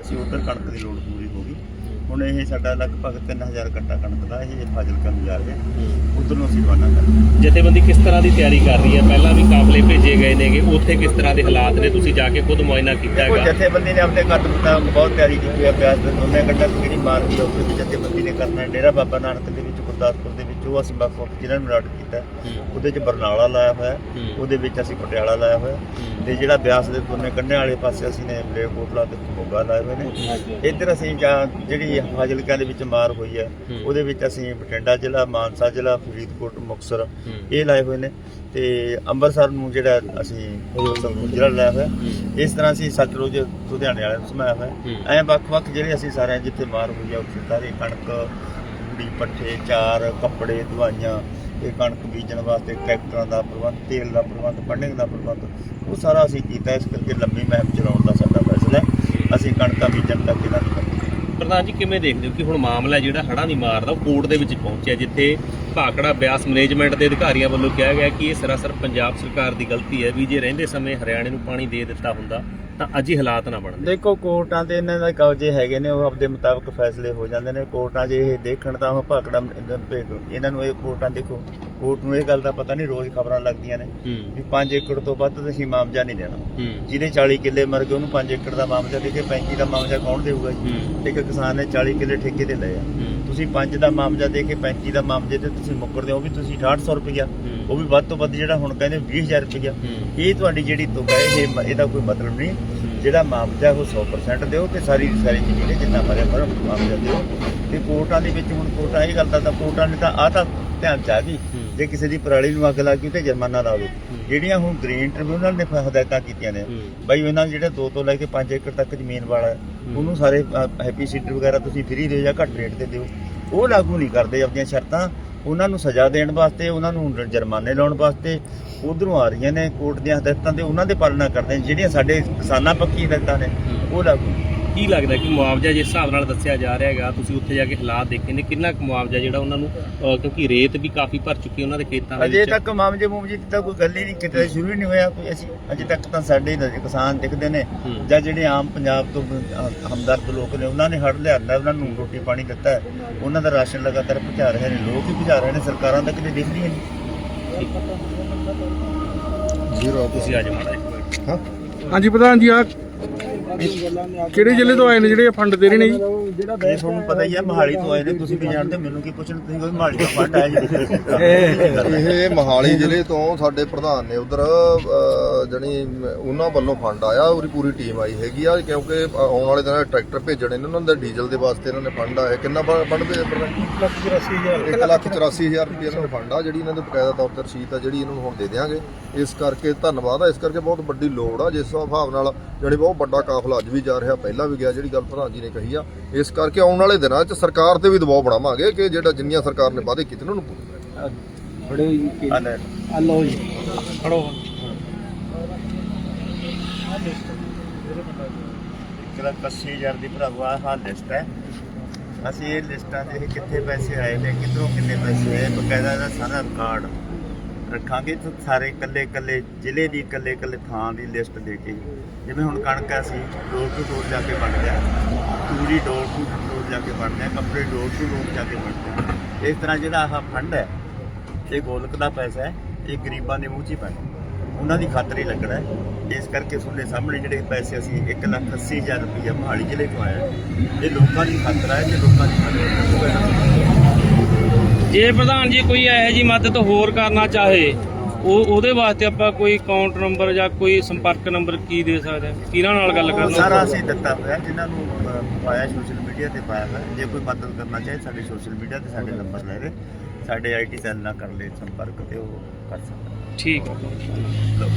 ਅਸੀਂ ਉਧਰ ਕਣਕ ਦੀ ਲੋੜ ਪੂਰੀ ਹੋ ਗਈ। ਹੁਣ ਇਹ ਸਾਡਾ ਲਗਭਗ 3000 ਕੱਟਾ ਕਣਕ ਦਾ ਇਹ ਫਾਜ਼ਿਲਕਾ ਨੂੰ ਜਾ ਰਿਹਾ। ਉਧਰ ਨੂੰ ਅਸੀਂ ਰਵਾਨਾ ਕਰਾਂਗੇ ਜਥੇਬੰਦੀ ਕਿਸ ਤਰ੍ਹਾਂ ਦੀ ਤਿਆਰੀ ਕਰ ਰਹੀ ਹੈ? ਪਹਿਲਾਂ ਵੀ ਕਾਫਲੇ ਭੇਜੇ ਗਏ ਨੇਗੇ। ਉੱਥੇ ਕਿਸ ਤਰ੍ਹਾਂ ਦੇ ਹਾਲਾਤ ਨੇ? ਤੁਸੀਂ ਜਾ ਕੇ ਖੁਦ ਮੁਆਇਨਾ ਕੀਤਾ ਹੈਗਾ। ਜਥੇਬੰਦੀ ਨੇ ਆਪਣੇ ਕੱਟ ਮੁਤਾਬਕ ਬਹੁਤ ਤਿਆਰੀ ਕੀਤੀ ਹੈ। ਅਭਿਆਸ ਦੇ ਦੋਨੇ ਕੱਟਾ ਜਿਹੜੀ ਮਾਰ ਦੀ ਵੀ ਜਥੇਬੰਦੀ ਨੇ ਕਰਨਾ ਡੇਰਾ ਬਾਬਾ ਨਾਨਕ ਦੇ ਵਿੱਚ ਗੁਰਦਾਸਪੁਰ ਦੇ ਵਿੱਚ ਉਹ ਅਸੀਂ ਵੱਖ ਵੱਖ ਜ਼ਿਲ੍ਹਿਆਂ ਨੂੰ ਰਾਟ ਕੀਤਾ ਹੈ। ਉਹਦੇ 'ਚ ਬਰਨਾਲਾ ਲਾਇਆ ਹੋਇਆ ਹੈ, ਹੂੰ। ਉਹਦੇ ਵਿੱਚ ਅਸੀਂ ਪਟਿਆਲਾ ਲਾਇਆ ਹੋਇਆ ਹੈ। ਤੇ ਜਿਹੜਾ ਬਿਆਸ ਦੇ ਦੋਨੇ ਕੰਢੇ ਵਾਲੇ ਪਾਸੇ ਅਸੀਂ ਨੇ ਮਲੇਰਕੋਟਲਾ ਤੇ ਮੋਗਾ ਲਾਏ ਹੋਏ ਨੇ ਇੱਧਰ ਅਸੀਂ ਜਾਂ- ਜਿਹੜੀ ਫਾਜ਼ਿਲਕਾ ਦੇ ਵਿੱਚ ਮਾਰ ਹੋਈ ਹੈ ਹੂੰ। ਉਹਦੇ ਵਿੱਚ ਅਸੀਂ ਬਠਿੰਡਾ ਜ਼ਿਲ੍ਹਾ ਮਾਨਸਾ ਜ਼ਿਲ੍ਹਾ ਫਰੀਦਕੋਟ ਮੁਕਤਸਰ ਹੂੰ। ਇਹ ਲਾਏ ਹੋਏ ਨੇ ਤੇ ਅੰਮ੍ਰਿਤਸਰ ਨੂੰ ਜਿਹੜਾ ਅਸੀਂ ਹਜ਼ੂਰ ਸਾਹਿਬ ਨੂੰ ਜ਼ਿਲ੍ਹਾ ਲਾਇਆ ਹੋਇਆ ਹੂੰ। ਇਸ ਤਰ੍ਹਾਂ ਅਸੀਂ ਸਤਲੁਜ ਲੁਧਿਆਣੇ ਵਾਲੇ ਨੂੰ ਸਮਾਇਆ ਹੋਇਆ ਹੂੰ। ਐ ਵੱਖ-ਵੱਖ ਜਿਹੜੇ ਅਸੀਂ ਸਾਰੇ ਜਿੱਥੇ ਮਾਰ ਹੋਈ ਆ ਉੱਥੇ ਸਾਰੇ ਕਣਕ ਤੂੜੀ ਪੱਠੇ, ਚਾਰ ਕੱਪੜੇ, ਦਵਾਈਆਂ, ਇਹ ਕਣਕ ਬੀਜਣ ਵਾਸਤੇ ਟਰੈਕਟਰਾਂ ਦਾ ਪ੍ਰਬੰਧ, ਤੇਲ ਦਾ ਪ੍ਰਬੰਧ ਫੰਡਿੰਗ ਦਾ ਪ੍ਰਬੰਧ, ਉਹ ਸਾਰਾ ਅਸੀਂ ਕੀਤਾ। ਇਸ ਕਰਕੇ ਲੰਮੀ ਮੁਹਿੰਮ ਚਲਾਉਣ ਦਾ ਸਾਡਾ ਫੈਸਲਾ ਅਸੀਂ ਕਣਕਾਂ ਬੀਜਣ ਤੱਕ ਇਹਨਾਂ ਦੀ ਪ੍ਰਧਾਨ ਜੀ, ਕਿਵੇਂ ਦੇਖਦੇ ਹੋ ਕਿ ਹੁਣ ਮਾਮਲਾ ਜਿਹੜਾ ਹੜ੍ਹਾਂ ਦੀ ਮਾਰ ਉਹ ਕੋਰਟ ਦੇ ਵਿੱਚ ਪਹੁੰਚਿਆ, ਜਿੱਥੇ ਭਾਕੜਾ ਬਿਆਸ ਮੈਨੇਜਮੈਂਟ ਦੇ ਅਧਿਕਾਰੀਆਂ ਵੱਲੋਂ ਕਿਹਾ ਗਿਆ ਕਿ ਇਹ ਸਰਾਸਰ ਪੰਜਾਬ ਸਰਕਾਰ ਦੀ ਗਲਤੀ ਹੈ ਵੀ ਜੇ ਰਹਿੰਦੇ ਸਮੇਂ ਹਰਿਆਣੇ ਨੂੰ ਪਾਣੀ ਦੇ ਦਿੱਤਾ ਹੁੰਦਾ ਤਾਂ ਅੱਜ ਹੀ ਹਾਲਾਤ ਨਾ ਬਣਦੇ ਦੇਖੋ, ਕੋਰਟਾਂ ਤੇ ਇਹਨਾਂ ਦੇ ਕਬਜ਼ੇ ਹੈਗੇ ਨੇ, ਉਹ ਆਪਦੇ ਮੁਤਾਬਕ ਫੈਸਲੇ ਹੋ ਜਾਂਦੇ ਨੇ। ਕੋਰਟਾਂ 'ਚ ਇਹ ਦੇਖਣ ਤਾਂ ਉਹ ਭਾਕੜਾ ਇਹਨਾਂ ਨੂੰ ਇਹ ਕੋਰਟਾਂ ਦੇਖੋ। ਕੋਰਟ ਨੂੰ ਇਹ ਗੱਲ ਦਾ ਪਤਾ ਨਹੀਂ ਰੋਜ਼ ਖਬਰਾਂ ਲੱਗਦੀਆਂ ਨੇ ਵੀ 5 ਏਕੜ ਤੋਂ ਵੱਧ ਤੁਸੀਂ ਮਾਮਜਾ ਨਹੀਂ ਦੇਣਾ। ਜਿਹਨੇ 40 ਕਿੱਲੇ ਮਰ ਗਏ ਉਹਨੂੰ 5 ਏਕੜ ਦਾ ਮਾਮਜਾ ਦੇ ਕੇ 35 ਦਾ ਮਾਮਜਾ ਕੌਣ ਦੇਊਗਾ ਜੀ? ਇੱਕ ਕਿਸਾਨ ਨੇ 40 ਕਿੱਲੇ ਠੇਕੇ ਤੇ ਲਏ ਆ। ਤੁਸੀਂ 5 ਦਾ ਮਾਮਜਾ ਦੇ ਕੇ 35 ਦਾ ਮਾਮਜੇ ਤੇ ਤੁਸੀਂ ਮੁੱਕਰਦੇ ਹੋ ਵੀ ਤੁਸੀਂ 6800 ਰੁਪਇਆ। ਉਹ ਵੀ ਵੱਧ ਤੋਂ ਵੱਧ ਜਿਹੜਾ ਹੁਣ ਕਹਿੰਦੇ 20000 ਰੁਪਇਆ। ਇਹ ਤੁਹਾਡੀ ਜਿਹੜੀ ਤੁਕ ਹੈ ਇਹ ਇਹਦਾ ਕੋਈ ਮਤਲਬ ਨਹੀਂ। ਜਿਹੜਾ ਮਾਮਜਾ ਉਹ 100% ਦਿਓ ਤੇ ਸਾਰੀ ਸਾਰੀ ਜ਼ਮੀਨ ਜਿੰਨਾ ਮਰਿਆ ਮਰ ਮਾਮਜਾ ਦਿਓ। ਤੇ ਕੋਰਟਾਂ ਦੇ ਵਿੱਚ ਹੁਣ ਕੋਰਟਾਂ ਇਹ ਗੱਲ ਦਾ ਤਾਂ ਕੋਰਟਾਂ ਨੇ ਤਾਂ ਆ ਤਾਂ ਧਿਆਨ ਚ ਆ ਹੂੰ। ਜੇ ਕਿਸੇ ਦੀ ਪਰਾਲੀ ਨੂੰ ਅੱਗ ਲੱਗ ਗਈ ਤੇ ਜੁਰਮਾਨਾ ਲਾਵੇ ਹੂੰ। ਜਿਹੜੀਆਂ ਹੁਣ ਗ੍ਰੀਨ ਟ੍ਰਿਬਿਊਨਲ ਨੇ ਹਦਾਇਤਾਂ ਕੀਤੀਆਂ ਨੇ। ਬਈ ਉਹਨਾਂ ਜਿਹੜੇ 2 ਤੋਂ ਲੈ ਕੇ 5 ਏਕੜ ਤੱਕ ਜ਼ਮੀਨ ਵਾਲਾ। ਉਹਨੂੰ ਸਾਰੇ ਹੈਪੀ ਸੀਡਰ ਵਗੈਰਾ ਤੁਸੀਂ ਫ੍ਰੀ ਦਿਓ ਜਾਂ ਘੱਟ ਰੇਟ ਤੇ ਦਿਓ ਉਹ ਲਾਗੂ ਨਹੀਂ ਕਰਦੇ ਆਪਣੀਆਂ ਸ਼ਰਤਾਂ ਉਹਨਾਂ ਨੂੰ ਸਜ਼ਾ ਦੇਣ ਵਾਸਤੇ ਉਹਨਾਂ ਨੂੰ ਜੁਰਮਾਨੇ ਲਾਉਣ ਵਾਸਤੇ ਉਧਰੋਂ ਆ ਰਹੀਆਂ ਨੇ ਕੋਰਟ ਦੀਆਂ ਹਦਾਇਤਾਂ ਤੇ ਉਹਨਾਂ ਦੇ ਪਾਲਣਾ ਕਰਦੇ ਨੇ ਜਿਹੜੀਆਂ ਸਾਡੇ ਕਿਸਾਨਾਂ ਪੱਕੀ ਹਦਾਇਤਾਂ ਨੇ ਉਹ ਲਾਗੂ। ਕੀ ਲੱਗਦਾ ਕਿ ਮੁਆਵਜ਼ਾ ਜਿਸ ਹਿਸਾਬ ਨਾਲ ਦੱਸਿਆ ਜਾ ਰਿਹਾ ਹੈਗਾ ਤੁਸੀਂ ਉੱਥੇ ਜਾ ਕੇ ਹਾਲਾਤ ਦੇਖੇ ਨੇ ਕਿੰਨਾ ਕੁ ਮੁਆਵਜ਼ਾ ਜਿਹੜਾ ਉਹਨਾਂ ਨੂੰ ਅਹ ਕਿਉਂਕਿ ਰੇਤ ਵੀ ਕਾਫੀ ਭਰ ਚੁੱਕੀ ਹੈ ਉਹਨਾਂ ਦੇ ਖੇਤਾਂ ਦੇ ਅਜੇ ਵਿੱਚ। ਤੱਕ ਮਾਮਲੇ ਮੂਮਜੇ ਦੀ ਤਾਂ ਕੋਈ ਗੱਲ ਹੀ ਨਹੀਂ ਕਿਤੇ ਸ਼ੁਰੂ ਹੀ ਨਹੀਂ ਹੋਇਆ ਕੋਈ। ਅਸੀਂ ਅਜੇ ਤੱਕ ਤਾਂ ਸਾਡੇ ਹੀ ਕਿਸਾਨ ਦਿਖਦੇ ਨੇ ਹੂੰ। ਜਾਂ ਜਿਹੜੇ ਆਮ ਪੰਜਾਬ ਤੋਂ ਅਹ, ਹਮਦਰਦ ਲੋਕ ਨੇ ਉਹਨਾਂ ਨੇ ਹੜ ਲਿਆਂਦਾ ਉਹਨਾਂ ਨੂੰ ਰੋਟੀ ਪਾਣੀ ਦਿੱਤਾ। ਹੈ। ਉਹਨਾਂ ਦਾ ਰਾਸ਼ਨ ਲਗਾਤਾਰ ਪਹੁੰਚਾ ਰਹੇ ਨੇ ਲੋਕ ਹੀ ਪਹੁੰਚਾ ਰਹੇ ਨੇ ਸਰਕਾਰਾਂ ਤਾਂ ਕਿਤੇ ਦਿਖ ਰਹੀਆਂ ਨਹੀਂ ਜ਼ੀਰੋ। ਤੁਸੀਂ ਮਾੜਾ ਜਿਹਾ। ਹਾਂ। ਹਾਂਜੀ ਪ੍ਰਧਾਨ ਜੀ ਆ ਕਿਹੜੇ ਜ਼ਿਲ੍ਹੇ ਤੋਂ ਆਏ ਨੇ ਜਿਹੜੇ ਇਹ ਫੰਡ ਦੇ ਰਹੇ ਨੇ ਜੀ? ਇਹ ਤੁਹਾਨੂੰ ਪਤਾ ਹੀ ਹੈ ਮਹਾਲੀ ਤੋਂ ਆਏ ਨੇ। ਤੁਸੀਂ ਵੀ ਜਾਣਦੇ ਹੋ, ਮੈਨੂੰ ਕੀ ਪੁੱਛਣ ਤੁਸੀਂ ਕੋਈ ਮਹਾਲੀ ਦਾ ਫੰਡ ਆਇਆ ਜੀ। ਇਹ ਮਹਾਲੀ ਜ਼ਿਲ੍ਹੇ ਤੋਂ ਸਾਡੇ ਪ੍ਰਧਾਨ ਨੇ ਉਧਰ ਜਣੀ ਉਹਨਾਂ ਵੱਲੋਂ ਫੰਡ ਆਇਆ ਉਹਦੀ ਪੂਰੀ ਟੀਮ ਆਈ ਹੈਗੀ ਆ ਕਿਉਂਕਿ ਆਉਣ ਵਾਲੇ ਦਿਨਾਂ 'ਚ ਟਰੈਕਟਰ ਭੇਜਣੇ ਨੇ ਉਹਨਾਂ ਦੇ ਡੀਜ਼ਲ ਦੇ ਵਾਸਤੇ ਇਹਨਾਂ ਨੇ ਫੰਡ ਆਇਆ। ਕਿੰਨਾ ਫੰਡ ਭੇਜਿਆ ਪ੍ਰਧਾਨ 1 ਲੱਖ 84000 ਰੁਪਏ ਇਹਨਾਂ ਨੂੰ ਫੰਡ ਆ ਜਿਹੜੀ ਇਹਨਾਂ ਦੇ ਬਕਾਇਦਾ ਤੌਰ ਤੇ ਰਸੀਦ ਆ ਜਿਹੜੀ ਇਹਨਾਂ ਨੂੰ ਹੁਣ ਦੇ ਦੇਵਾਂਗੇ ਇਸ ਕਰਕੇ ਧੰਨਵਾਦ ਆ ਇਸ ਕਰਕੇ ਬਹੁਤ ਵੱਡੀ ਲੋੜ ਆ ਜਿਸ ਹਿਸਾਬ ਨਾਲ ਜਿਹੜੀ ਬਹੁਤ ਵੱਡਾ ਕਾਫਲਾ ਅੱਜ ਵੀ ਜਾ ਰਿਹਾ ਪਹਿਲਾਂ ਵੀ ਗਿਆ ਜਿਹੜੀ ਗੱਲ ਪ੍ਰਧਾਨ ਜੀ ਨੇ ਕਹੀ ਆ ਇਸ ਕਰਕੇ ਆਉਣ ਵਾਲੇ ਦਿਨਾਂ 'ਚ ਸਰਕਾਰ ਤੇ ਵੀ ਦਬਾਅ ਬਣਾਵਾਂਗੇ ਕਿ ਜਿਹੜਾ ਜਿੰਨੀਆਂ ਸਰਕਾਰ ਨੇ ਵਾਅਦੇ ਕੀਤੇ ਨੇ ਉਹਨੂੰ ਪੂਰਾ ਕਰੇ। ਆ ਲੈ। ਖੜੋ। ਇੱਕ ਲੱਖ ਅੱਸੀ ਹਜ਼ਾਰ ਦੀ ਭਰਾਵਾ ਆਹ ਲਿਸਟ ਹੈ। ਅਸੀਂ ਇਹ ਲਿਸਟਾਂ ਦੇ ਕਿੱਥੇ ਪੈਸੇ ਆਏ ਨੇ ਕਿੱਧਰੋਂ ਕਿੰਨੇ ਪੈਸੇ ਆਏ ਬਕਾਇਦਾ ਇਹਦਾ ਸਾਰਾ ਰਿਕਾਰਡ ਰੱਖਾਂਗੇ ਤੇ ਸਾਰੇ ਇਕੱਲੇ ਇਕੱਲੇ ਜ਼ਿਲ੍ਹੇ ਦੀ ਇਕੱਲੇ ਇਕੱਲੇ ਥਾਂ ਦੀ ਲਿਸਟ ਦੇ ਕੇ ਜਿਵੇਂ ਹੁਣ ਕਣਕ ਆ ਸੀ ਡੋਰ ਟੂ ਡੋਰ ਜਾ ਕੇ ਵੰਡਦੇ ਗਿਆ ਤੂੜੀ ਡੋਰ ਟੂ ਡੋਰ ਜਾ ਕੇ ਵੰਡਦੇ ਗਿਆ ਕੱਪੜੇ ਡੋਰ ਟੂ ਡੋਰ ਜਾ ਕੇ ਵੰਡਦੇ ਗਿਆ ਇਸ ਤਰ੍ਹਾਂ ਜਿਹੜਾ ਆਹ ਫੰਡ ਹੈ, ਇਹ ਗੋਲਕ ਦਾ ਪੈਸਾ ਹੈ, ਇਹ ਗਰੀਬਾਂ ਦੇ ਮੂੰਹ 'ਚ ਹੀ ਪੈਣਾ। ਉਹਨਾਂ ਦੀ ਖਾਤਰ ਹੀ ਲੱਗਣਾ ਇਸ ਕਰਕੇ ਤੁਹਾਡੇ ਸਾਹਮਣੇ ਜਿਹੜੇ ਪੈਸੇ ਅਸੀਂ 1 ਲੱਖ 80 ਹਜ਼ਾਰ ਰੁਪਏ ਮਹਾਲੀ ਜ਼ਿਲ੍ਹੇ ਤੋਂ ਆਇਆ ਇਹ ਲੋਕਾਂ ਦੀ ਖਾਤਰ ਹੈ ਜੇ ਲੋਕਾਂ ਦੀ ਖਾਤਰ ਜੇ ਪ੍ਰਧਾਨ ਜੀ ਕੋਈ ਇਹੋ ਜੀ ਮਦਦ ਹੋਰ ਕਰਨਾ ਚਾਹੇ ਉਹ ਉਹਦੇ ਵਾਸਤੇ ਆਪਾਂ ਕੋਈ ਅਕਾਊਂਟ ਨੰਬਰ ਜਾਂ ਕੋਈ ਸੰਪਰਕ ਨੰਬਰ ਕੀ ਦੇ ਸਕਦੇ ਹਾਂ? ਕਿਹਨਾਂ ਨਾਲ ਗੱਲ ਕਰਨਾ? ਸਾਰਾ ਅਸੀਂ ਦਿੱਤਾ ਹੋਇਆ ਜਿਨ੍ਹਾਂ ਨੂੰ ਅਹ, ਪਾਇਆ ਸੋਸ਼ਲ ਮੀਡੀਆ ਤੇ ਪਾਇਆ ਹੋਇਆ। ਜੇ ਕੋਈ ਮਦਦ ਕਰਨਾ ਚਾਹੇ ਸਾਡੇ ਸੋਸ਼ਲ ਮੀਡੀਆ ਤੇ ਸਾਡੇ ਨੰਬਰ ਲੈ ਲੈ ਸਾਡੇ ਆਈਟੀ ਸੈੱਲ ਨਾਲ ਕਰ ਲੈ ਸੰਪਰਕ ਤੇ ਉਹ ਕਰ ਸਕਦਾ ਠੀਕ। ਹੈ ਲਓ।